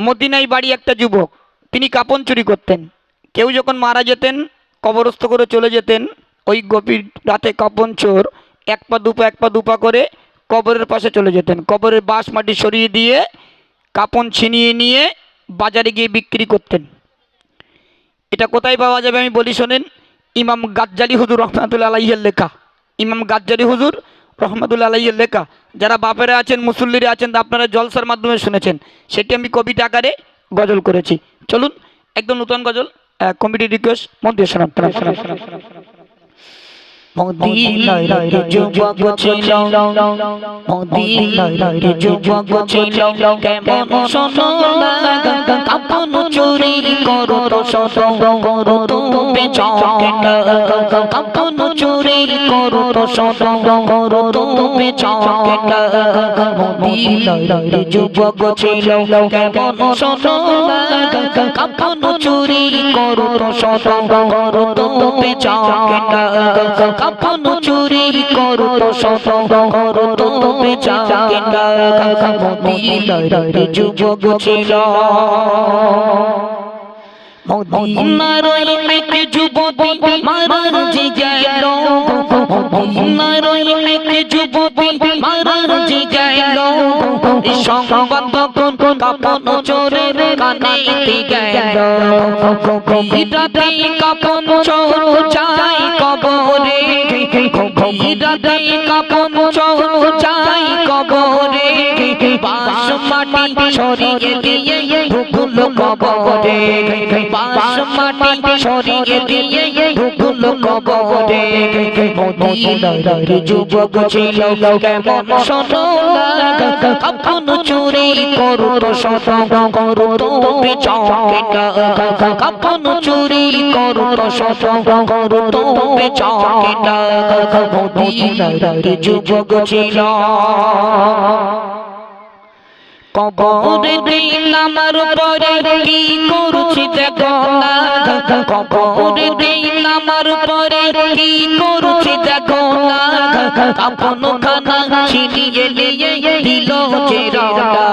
মদিনায় বাড়ি একটা যুবক। তিনি কাপন চুরি করতেন। কেউ যখন মারা যেতেন, কবরস্থ করে চলে যেতেন, ওই গভীর রাতে কাপন চোর এক পা দুপা এক পা দুপা করে কবরের পাশে চলে যেতেন। কবরের বাঁশ মাটি সরিয়ে দিয়ে কাপন ছিনিয়ে নিয়ে বাজারে গিয়ে বিক্রি করতেন। এটা কোথায় পাওয়া যাবে আমি বলি শোনেন? ইমাম গাজ্জালি হুজুর রহমাতুল্লা আলাইয়ের লেখা। ইমাম গাজ্জালি হুজুর রহমাতুল্লা আলাইয়ের লেখা। যারা বাপেরা আছেন, মুসল্লিরা আছেন, আপনারা জলসার মাধ্যমে শুনেছেন। সেটি আমি কবিতা আকারে গজল করেছি। চলুন, একদম নতুন গজল কমিটি রিকোয়েস্ট মন্ত্রী শোনান শোনান, শোনান, শোনান, শোনান। মদিনায় যুবক ছিল মদিনায় যুবক ছিল কেমন শোনো কাপন চুরি করো শোনো করো তো বেচকে কাপন চুরি করো শোনো করো তো বেচকে মদিনায় যুবক ছিল কেমন শোনো কাপন চুরি করো শোনো করো তো বেচকে কাপন চুরি করো তো শোনো করো তো বেচকে যুবক ছিল। মদিনার এক মারার যে যুবতী মারার যে গেল সংবাদ তখন কাপন চোরের কানেতে গেল গভীরাতে কাপন চোর চাই কবরে। মাটি ছড়িয়ে দিয়ে ঢুকুল কবরে। বাঁশ মাটি ছড়িয়ে দিয়ে ঢুকুল কবরে। মদিনার যুবক ছিল কেমন শোনো লাগা চুরি করো তো শোনো করো তো চুরি করো তো শোনো করো মদিনার যুবক ছিল। কবরে আমার পরে কি করছি দেখো না। কবরে আমার পরে কি করছি দেখো না। আপন খানা ছিনিয়ে নিয়ে দিল রওনা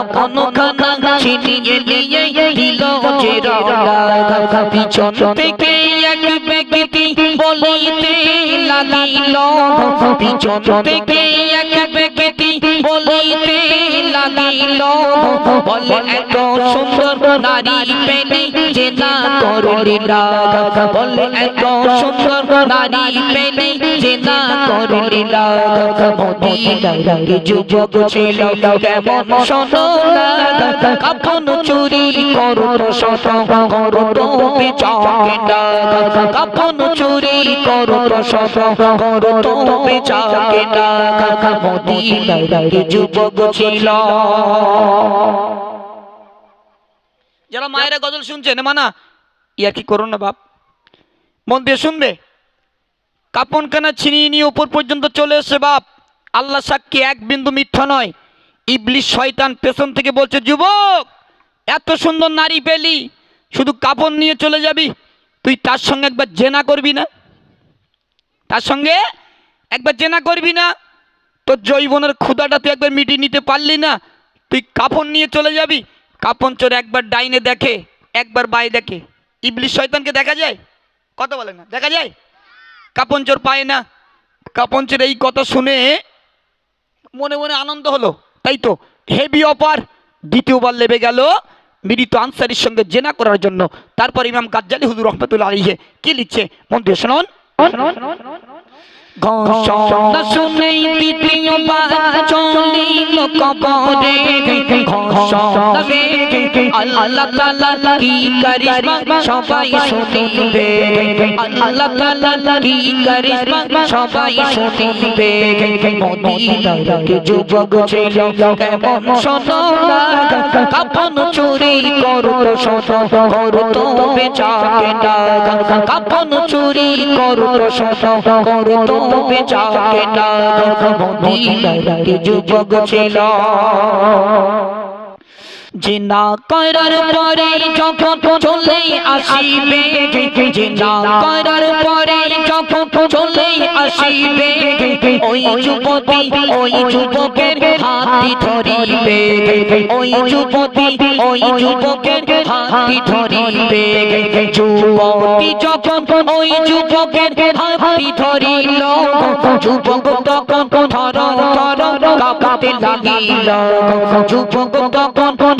আপন খানা ছিনিয়ে নিয়ে দিল রওনা পিছন থেকে এক ব্যক্তি বলিতে লাগিল। পিছন থেকে এক লাগিল বলে এত সুন্দর নারী পেলে যে না করলি না। বলে এত সুন্দর নারী পেলে যে না করলি না। মদিনার যুবক ছিল, কেমন শোনো না কাপন চুরি করো তো শোনো করো তো বেচকে না কাপন চুরি করো তো শোনো করো তো বেচকে না মদিনার যুবক ছিল যারা মায়েরা গজল শুনছেন, মানা ইয়া কি করো না বাপ? মন দিয়ে শুনবে। কাপন কানা ছিনিয়ে নিয়ে উপর পর্যন্ত চলে এসছে বাপ। আল্লাহ সাক্ষী এক বিন্দু মিথ্যা নয়। ইবলিশ শয়তান পেছন থেকে বলছে, যুবক, এত সুন্দর নারী পেলি, শুধু কাপড় নিয়ে চলে যাবি? তুই তার সঙ্গে একবার জেনা করবি না? তার সঙ্গে একবার জেনা করবি না? তোর জৈবনের ক্ষুদাটা তুই একবার মিটিয়ে নিতে পারলি না, তুই কাপড় নিয়ে চলে যাবি। কাপন চোর একবার ডাইনে দেখে, একবার বাই দেখে। ইবলিশ শয়তানকে দেখা যায়? কথা বলে না, দেখা যায়? কাপন চোর পায় না। কাপন চোর এই কথা শুনে মনে মনে আনন্দ হলো। তাই তো, হেভি অপার। দ্বিতীয়বার লেবে গেল মৃত আনসারির সঙ্গে জেনা করার জন্য। তারপর ইমাম গাজ্জালি হুজুর রহমতুল্লাহ আলিহে কি লিখছে? মন দিয়ে শুনুন। ঘোষণা শুনে দ্বিতীয়বার চলিল কবরে। ঘোষণা আল্লাহ তাআলা কি কারিশমা সবাই শুনিবে। আল্লাহ তাআলা কি কারিশমা সবাই শুনিবে। মদিনার যুবক ছিল কেমন শোনো না। কাপন চুরি করো তো শোনো করো তো বেচাকে না কাপন চুরি করো তো শোনো তো বেচাকে না মদিনার যুবক ছিল? যে না করার পরে যখন চলে আসিবে যে না করার পরে যখন চলে আসিবে, ওই যুবতী, ওই যুবকের হাতি ধরিবে, ওই যুবতী, ওই যুবকের হাতি ধরিবে। যুবতী যখন ওই যুবকের হাতি ধরিল, যুবক তখন থর থর কাঁপতে লাগিল। যুবক তখন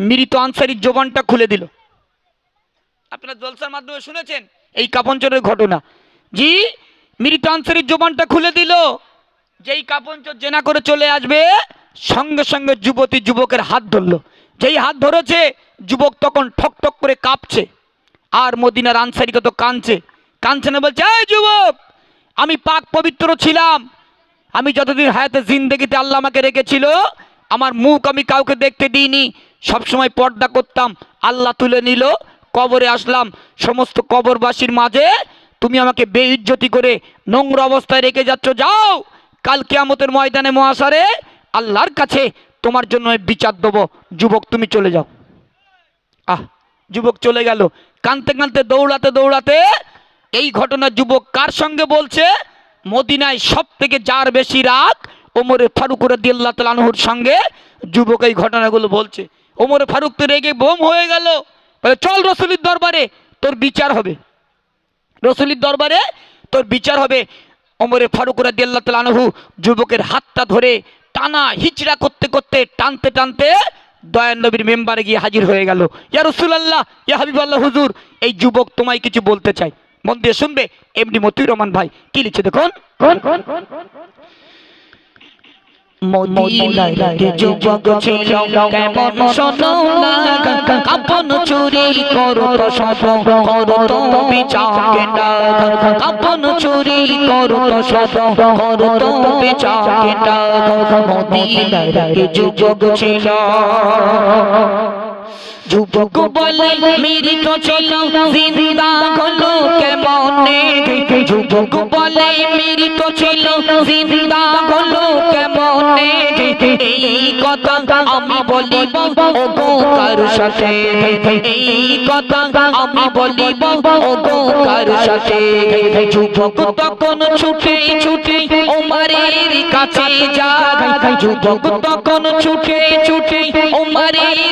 মৃত আনসারির জবানটা খুলে দিল। আপনারা জলসার মাধ্যমে শুনেছেন এই কাপঞ্চরের ঘটনা। জি, মৃত আনসারির জবানটা খুলে দিল। যেই কাপঞ্চর জেনা করে চলে আসবে, সঙ্গে সঙ্গে যুবতী যুবকের হাত ধরলো। যেই হাত ধরেছে, যুবক তখন ঠক ঠক করে কাঁপছে। আর মদিনার আনসারি কত কাঁদছে। কাঁদছে না, বলছে, এই যুবক, আমি পাক পবিত্র ছিলাম। আমি যতদিন হায়াতে জিন্দেগিতে আল্লাহ আমাকে রেখেছিল, আমার মুখ আমি কাউকে দেখতে দিইনি। সবসময় পর্দা করতাম, আল্লাহ তুলে নিল, কবরে আসলাম, সমস্ত কবরবাসীর মাঝে তুমি আমাকে বেইজ্জতি করে নোংরা অবস্থায় রেখে যাচ্ছ, যাও, কাল কেয়ামতের ময়দানে মহাসারে আল্লাহর কাছে তোমার জন্য বিচার দেবো। যুবক, তুমি চলে যাও। আহ, যুবক চলে গেল। কানতে কানতে দৌড়াতে দৌড়াতে এই ঘটনা যুবক কার সঙ্গে বলছে? মদিনায় সব থেকে যার বেশি রাগ ওমরে ফারুক রাদিয়াল্লাহু তাআলা আনহুর সঙ্গে? যুবক এই ঘটনাগুলো বলছে। ওমরে ফারুক তো রেগে বোম হয়ে গেল বলে চল রসুলির দরবারে তোর বিচার হবে রসুলির দরবারে তোর বিচার হবে ওমরে ফারুক রাদিয়াল্লাহু তাআলা আনহু যুবকের হাতটা ধরে টানা হিচড়া করতে করতে টানতে টানতে দয়ান নবীর মেম্বারে গিয়ে হাজির হয়ে গেল ইয়া রসুলাল্লাহ ইয়া হাবিবাল্লাহ হুজুর এই যুবক তোমায় কিছু বলতে চাই মন দিয়ে শুনবে এমনি মতিউর রহমান ভাই কি লিখছে দেখুন মদিনায় যুবক ছিল কেমন শোনো না? কাপন চুরি করত সব করত বিচাকে না। চুরি করত সব করত বিচাকে না। যুবক ছিল যুবক বলে মৃত ছিল জিন্দা হলো কেমনে? যুবক বলে মৃত ছিল জিন্দা এই কথা আমি বলিব ও গো কার সাথে? এই কথা আমি বলিব ও গো কার সাথে? যুবক তখন ছুটে ছুটে ওমারের কাছে যা যুবক তখন ছুটে ছুটে ওমারের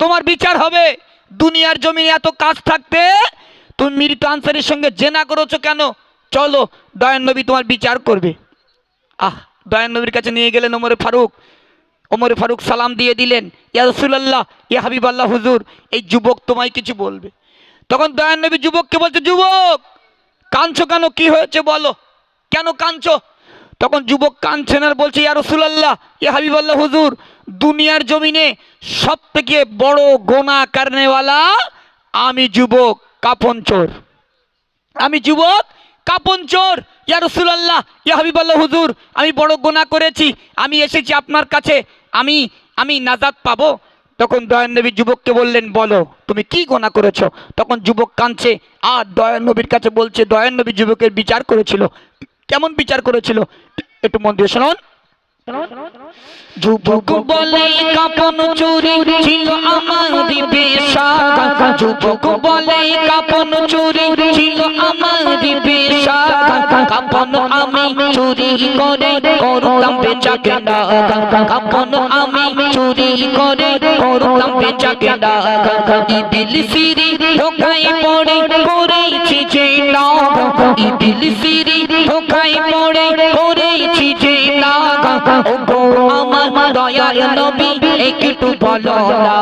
তোমার বিচার হবে। দুনিয়ার জমিনে এত কাজ থাকতে তুমি মৃত আনসারের সঙ্গে জেনা করেছ কেন? চলো, দয়ান নবী তোমার বিচার করবে। আহ, দয়ান নবীর কাছে নিয়ে গেলেন ওমরে ফারুক। ওমরে ফারুক সালাম দিয়ে দিলেন, ইয়া রসুল্লাহ ইয়া হাবিব আল্লাহ হুজুর, এই যুবক তোমায় কিছু বলবে। তখন দয়ান নবী যুবককে বলছে, যুবক, কাঁদছো কেন? কি হয়েছে বলো? কেন কাঁদছো? তখন যুবক কাঁদছেন আর বলছে, ইয়া রসুলাল্লাহ, ইয়া হাবিব আল্লাহ হুজুর দুনিয়ার জমিনে সব থেকে বড় গোনা কারণেওয়ালা আমি যুবক কাপন চোর আমি যুবক কাপন চোর ইয়া রসুলাল্লাহ, ইয়া হাবিবাল্লাহ হুজুর, আমি বড় গোনা করেছি, আমি এসেছি আপনার কাছে, আমি আমি নাজাদ পাবো। তখন দয়ান নবী যুবককে বললেন, বলো, তুমি কি গোনা করেছ? তখন যুবক কাঁদছে, আর দয়ান নবীর কাছে বলছে দয়ান নবী যুবকের বিচার করেছিল। কেমন বিচার করেছিল? একটু মন দিয়ে শুনুন। যুবক বলে কাপন চুরি ছিল আমার পেশা যুবক বলে কাপন চুরি ছিল আমার পেশা কাপন আমি চুরি করে করতাম বেচা কেনা কাপন আমি চুরি করে করতাম বেচা কেনা ইবিল সিরি ঢোকাই পড়ে করেছি যে না ইবিল সিরি গো আমার দয়ার নবী, একটু বলো না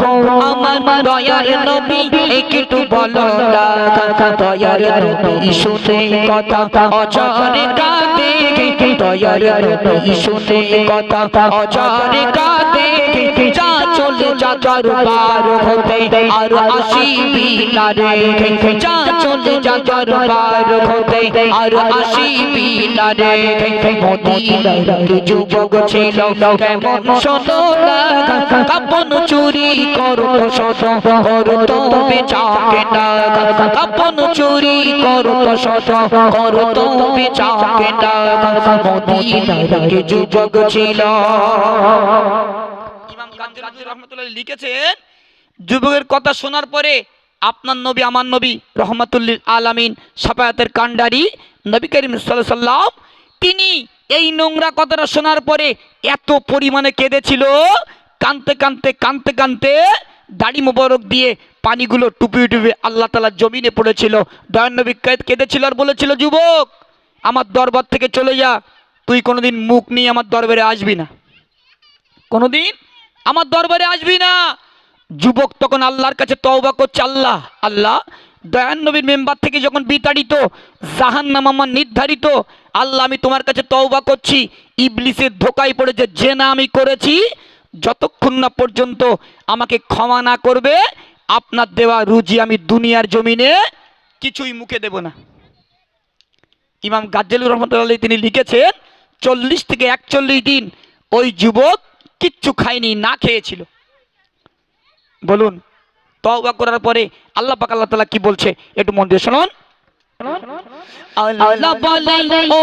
গো আমার দয়ার নবী, একটু বলো না দয়ার নবী শুনে কথা অচরে কাঁদে। দয়ার নবী শুনে কথা অজরে কাঁদে। যা যা দরবার হতে আর আসিবি না রে যা চলে যা দরবার হতে আর আসিবি না রে মদিনার যুবক ছিল কেমন শোনো কাপন চুরি করো শত করো তো বেচাকে না কাপন চুরি করো শত করো তো বেচাকে না মদিনার ছিল রহমতুল্লাহ লিখেছেন, যুবকের কথা শোনার পরে আপনার নবী আমার নবী রহমতুল্লিল আলামিন সাফায়াতের কান্ডারি নবী করিম সাল্লাহ সাল্লাম তিনি এই নোংরা কথাটা শোনার পরে এত পরিমাণে কেঁদেছিল, কানতে কানতে কানতে কানতে দাড়ি মোবারক দিয়ে পানিগুলো টুপিয়ে টুপিয়ে আল্লাহ তালা জমিনে পড়েছিল। দয়ান নবী কেঁদেছিল আর বলেছিল, যুবক, আমার দরবার থেকে চলে যা, তুই কোনোদিন মুখ নিয়ে আমার দরবারে আসবি না। কোনোদিন আমার দরবারে আসবি না। যুবক তখন আল্লাহর কাছে তওবা করছে, আল্লাহ আল্লাহ দয়ান নবীর মেম্বার থেকে যখন বিতাড়িত জাহান নাম আমার নির্ধারিত, আল্লাহ, আমি তোমার কাছে তওবা করছি। ইবলিসের ধোকায় পড়েছে, যে না আমি করেছি, যতক্ষণ না পর্যন্ত আমাকে ক্ষমা না করবে, আপনার দেওয়া রুজি আমি দুনিয়ার জমিনে কিছুই মুখে দেব না। ইমাম গাজ্জালুর রহমতুল্লাহ তিনি লিখেছেন, চল্লিশ থেকে একচল্লিশ দিন ওই যুবক কিচ্ছু খায়নি, না খেয়েছিল। বলুন, তওবা করার পরে আল্লাহ পাক আল্লাহ তাআলা কি বলছে? একটু মন দিয়ে শুনুন। আল্লাহ বলে, ও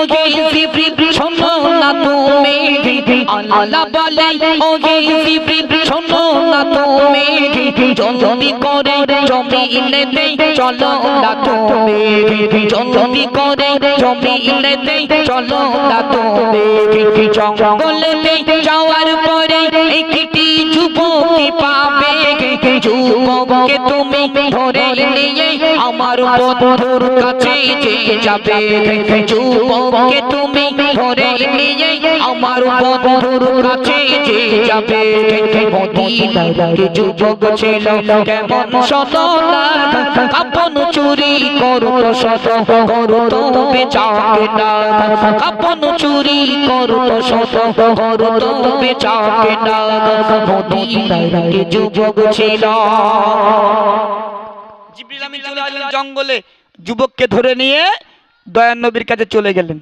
জিবরিল, শোনো না তুমি। আল্লাহ বলে, ও জিবরিল, শোনো না তুমি। জলদি করে জমিনেতে চলো না তুমি। জলদি করে জমিনেতে চলো না তুমি। জঙ্গলেতে যাওয়ার পরে একটি যুবককে পাবে। যুবককে তুমি ধরে নিয়ে আমার বন্ধুর কাছে যে যাবে যুবককে তুমি ধরে নিয়ে আমার বন্ধুর কাছে যে যাবে। মদিনার যুবক ছিল, কেমন শত আপন চুরি করো শত করো তো বেচাকে না আপন চুরি করো শত করো তো বেচাকে না মদিনার যুবক ছিল। জিবরিল চলে আসলেন জঙ্গলে। যুবককে ধরে নিয়ে দয়ান নবীর কাছে চলে গেলেন।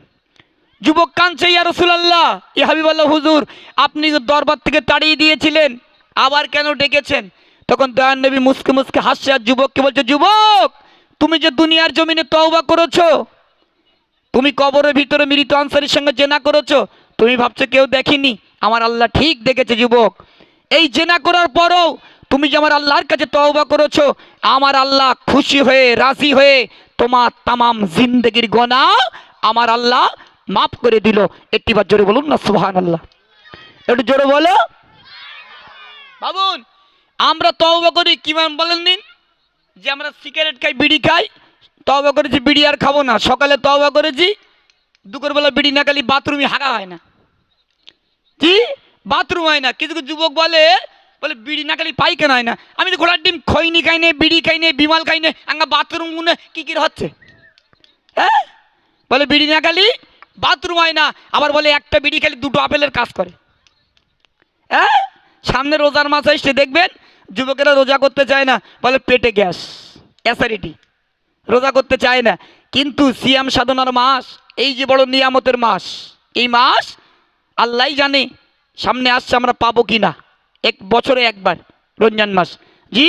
যুবক কাঁদছে, ইয়া রসুলাল্লাহ! ই হাবিবাল্লাহ, হুজুর, আপনি দরবার থেকে তাড়িয়ে দিয়েছিলেন, আবার কেন ডেকেছেন? তখন দয়ান নবী মুসকে মুসকে হাসছে আর যুবককে বলছে, যুবক, তুমি যে দুনিয়ার জমিনে তওবা করেছ, তুমি কবরের ভিতরে মৃত আনসারির সঙ্গে জেনা করেছ, তুমি ভাবছ কেউ দেখেনি? আমার আল্লাহ ঠিক দেখেছে, যুবক। এই জেনা করার পরও তুমি যে আমার আল্লাহর কাছে তওবা করেছ, আমার আল্লাহ খুশি হয়ে, রাজি হয়ে তোমার তামাম জিন্দগির গোনা আমার আল্লাহ মাফ করে দিল। একটিবার জোরে বলুন না সুহান আল্লাহ একটু জোরে বলো। ভাবুন আমরা তওবা করি কি বলেন দিন? যে আমরা সিগারেট খাই, বিড়ি খাই, তওবা করেছি, বিড়ি আর খাব না। সকালে তওবা করেছি, দুপুরবেলা বিড়ি না খালি বাথরুমে হাগা হয় না। কি? বাথরুম হয় না। কিছু যুবক বলে বলে, বিড়ি না খালি পাইখানা হয় না? আমি তো ঘোড়ার ডিম খৈনি খাই নে বিড়ি খাই নে বিমাল খাই নে আঙ্গা বাথরুম গুনে কি কি হচ্ছে? হ্যাঁ? বলে, বিড়ি না খালি বাথরুম হয় না। আবার বলে, একটা বিড়ি খালি দুটো আপেলের কাজ করে। হ্যাঁ? সামনে রোজার মাস আসছে, দেখবেন? যুবকেরা রোজা করতে চায় না। বলে, পেটে গ্যাস, অ্যাসারিটি। রোজা করতে চায় না। কিন্তু সিয়াম সাধনার মাস, এই যে বড় নিয়ামতের মাস, এই মাস আল্লাহ জানে সামনে আসছে আমরা পাবো কি না এক, বছরে একবার রঞ্জান মাস। জি,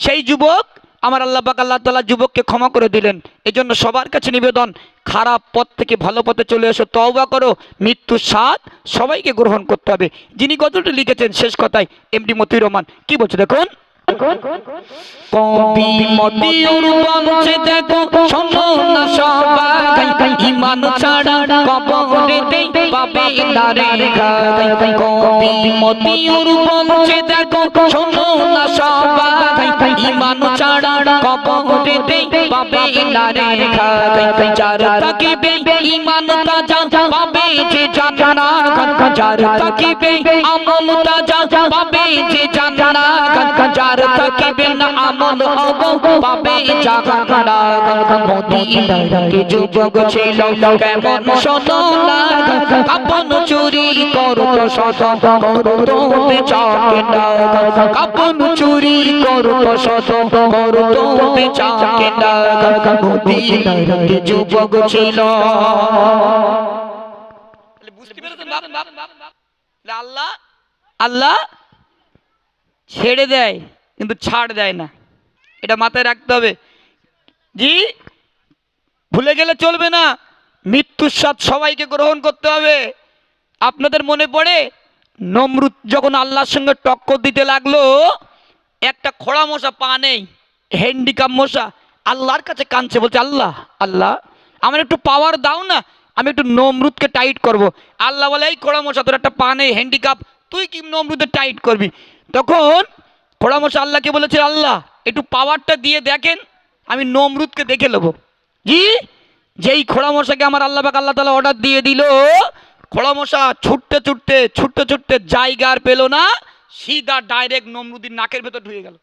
সেই যুবক, আমার আল্লাহ পাক আল্লাহ তালা যুবককে ক্ষমা করে দিলেন। এজন্য সবার কাছে নিবেদন, খারাপ পথ থেকে ভালো পথে চলে এসো, তওবা করো, মৃত্যুর স্বাদ সবাইকে গ্রহণ করতে হবে। যিনি গজলটি লিখেছেন শেষ কথায় এমডি মতিউর রহমান, কি বলছে দেখুন? কবি মতিউর বলছে দেখো শোনো না সবাই। ইমান ছাড়া কবরেতে পাবে না রে খাই কবি মতিউর বলছে দেখো শোনো না সবাই। ইমান ছাড়া কবরেতে পাবে না রে খাই যার তাকিবে ইমান তাজা পাবে যে জান্নাত যার তাকিবে আমল তাজা পাবে যে জান্নাত যার তাকিবে না আমল হব পাবে জান্নাত মদিনার যুবক ছিল কেমন শত না আপন চুরি করত শত, করত বেচাকে না আপন চুরি করত শত, করত বেচাকে না মদিনার যুবক ছিল বাপ আল্লাহ আল্লাহ ছেড়ে দেয়, কিন্তু ছাড় দেয় না। এটা মাথায় রাখতে হবে। জি, ভুলে গেলে চলবে না। মৃত্যুর স্বাদ সবাইকে গ্রহণ করতে হবে। আপনাদের মনে পড়ে? নমরুদ যখন আল্লাহর সঙ্গে টক্কর দিতে লাগল, একটা খোড়া মশা পা নেই হ্যান্ডিকাম মশা, আল্লাহর কাছে কাঁদছে, বলছে, আল্লাহ আল্লাহ, আমার একটু পাওয়ার দাও না আমি একটু নমরুদকে টাইট করব। আল্লাহ বলে, এই খোড়া মশা, তোর একটা পা নেই হ্যান্ডিকাপ তুই কি নমরুদে টাইট করবি? তখন খোড়া মশা আল্লাহকে বলেছে, আল্লাহ, একটু পাওয়ারটা দিয়ে দেখেন, আমি নমরুদকে দেখে নেব। জি যেই খোড়া মশাকে আমার আল্লাহ পাক আল্লাহ তালা অর্ডার দিয়ে দিল, খোড়া মশা ছুটতে ছুটতে ছুটতে ছুটতে জায়গা আর পেল না, সিধা ডাইরেক্ট নমরুদির নাকের ভেতর ঢুকে গেল।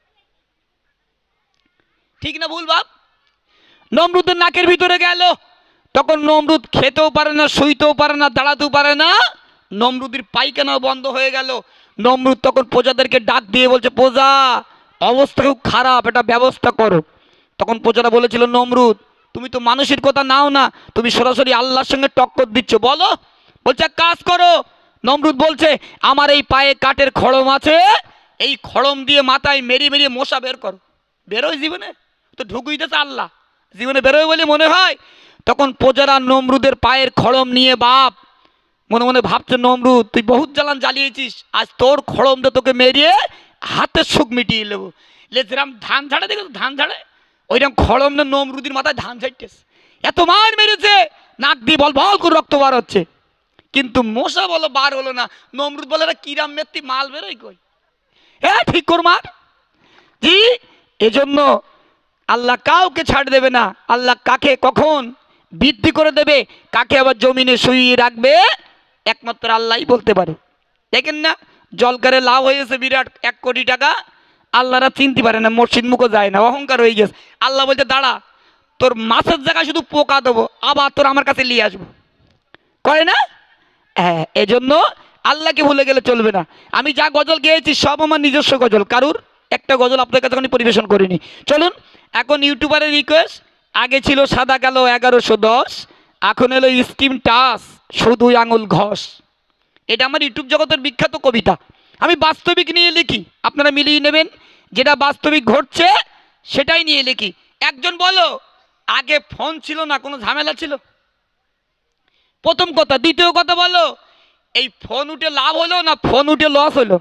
ঠিক না ভুল বাপ? নমরুদের নাকের ভিতরে গেল। তখন নমরুদ খেতেও পারে না, শুইতেও পারে না, দাঁড়াতেও পারে না। নমরুদির পায়খানাও বন্ধ হয়ে গেল। নমরুদ তখন প্রজাদেরকে ডাক দিয়ে বলছে, প্রজা, অবস্থা খুব খারাপ, এটা ব্যবস্থা করো। তখন প্রজারা বলেছিল, নমরুদ, তুমি তো মানুষের কথা নাও না, তুমি সরাসরি আল্লাহর সঙ্গে টক্কর দিচ্ছ, বলো। বলছে কাজ করো। নমরুদ বলছে, আমার এই পায়ে কাঠের খড়ম আছে, এই খড়ম দিয়ে মাথায় মেরিয়ে মেরিয়ে মশা বের করো। বেরোয় জীবনে? তো ঢুকুইতেছে আল্লাহ। জীবনে বেরোয় বলে মনে হয় তখন প্রজারা নমরুদের পায়ের খড়ম নিয়ে, বাপ, মনে মনে ভাবছে নমরুদ তুই বহুত জ্বালান জ্বালিয়েছিস, আজ তোর খড়ম দিয়ে তোকে মেরিয়ে হাতের সুখ মিটিয়ে নেব। লে, যেরাম ধান ঝাড়ে দেখো ধান ঝাড়ে? ওইরকম খড়ম না নমরুদির মাথায় ধান ঝাড়তেছে। এত মার মেরেছে, নাক দিয়ে বল বল করে রক্ত বার হচ্ছে। কিন্তু মশা বলো, বার হলো না, নমরুদ বলে, "এরা কিরাম মেত্তি, মাল বেরোয় কই? এ, ঠিক কর মার। জি, এজন্য আল্লাহ কাউকে ছাড় দেবে না। আল্লাহ কাকে, কখন বৃদ্ধি করে দেবে, কাকে আবার জমিনে শুইয়ে রাখবে? একমাত্র আল্লাহই বলতে পারে। দেখেন না, জলকারে লাভ হয়েছে বিরাট, এক কোটি টাকা। আল্লাহরা চিনতে পারে না, মসজিদ মুখও যায় না, অহংকার হয়ে গেছে। আল্লাহ বলছে, দাঁড়া, তোর মাছের জায়গায় শুধু পোকা দেবো, আবার তোর আমার কাছে নিয়ে আসব। করে না? হ্যাঁ এজন্য আল্লাহকে ভুলে গেলে চলবে না। আমি যা গজল গেয়েছি, সব আমার নিজস্ব গজল। কারুর? একটা গজল আপনার কাছে পরিবেশন করিনি। চলুন, এখন ইউটিউবারের রিকোয়েস্ট আগে ছিল সাদা কালো এগারোশো দশ, এখন এলো স্কিম টাস শুধু আঙুল ঘষ। এটা আমার ইউটিউব জগতের বিখ্যাত কবিতা। আমি বাস্তবিক নিয়ে লিখি, আপনারা মিলিয়ে নেবেন। যেটা বাস্তবিক ঘটছে, সেটাই নিয়ে লিখি। একজন বলো আগে ফোন ছিল না, কোনো ঝামেলা ছিল? প্রথম কথা। দ্বিতীয় কথা বলো এই ফোন উঠে লাভ হলো না ফোন উঠে লস হলো?